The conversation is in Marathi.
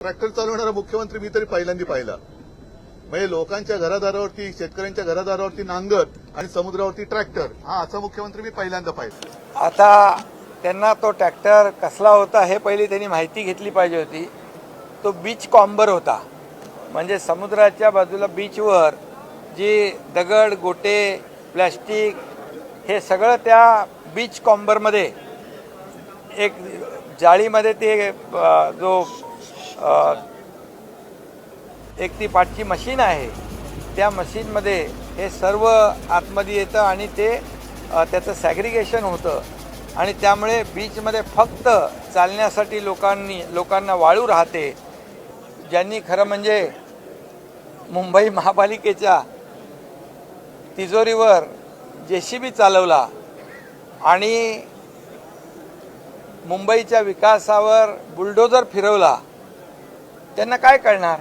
ट्रॅक्टर चालवणारा मुख्यमंत्री मी तरी पहिल्यांदा पाहिला. म्हणजे लोकांच्या घरादारावरती शेतकऱ्यांच्या घरादारावरती नांगर आणि समुद्रावरती ट्रॅक्टर हा असा मुख्यमंत्री मी पहिल्यांदा पाहिला. आता त्यांना तो ट्रॅक्टर कसला होता हे पहिली त्यांनी माहिती घेतली पाहिजे होती. तो बीच कॉम्बर होता. म्हणजे समुद्राच्या बाजूला बीचवर जी दगड गोटे प्लॅस्टिक हे सगळं त्या बीच कॉम्बरमध्ये एक जाळीमध्ये ते जो एक ती पाठची मशीन आहे. त्या मशीनमध्ये हे सर्व आतमध्ये येतं आणि ते त्याचं सॅग्रिगेशन होतं. आणि त्यामुळे बीचमध्ये फक्त चालण्यासाठी लोकांनी लोकांना वाळू राहते. ज्यांनी खरं म्हणजे मुंबई महापालिकेच्या तिजोरीवर जे सी बी चालवला आणि मुंबईच्या विकासावर बुलडोजर फिरवला त्यांना काय कळणार?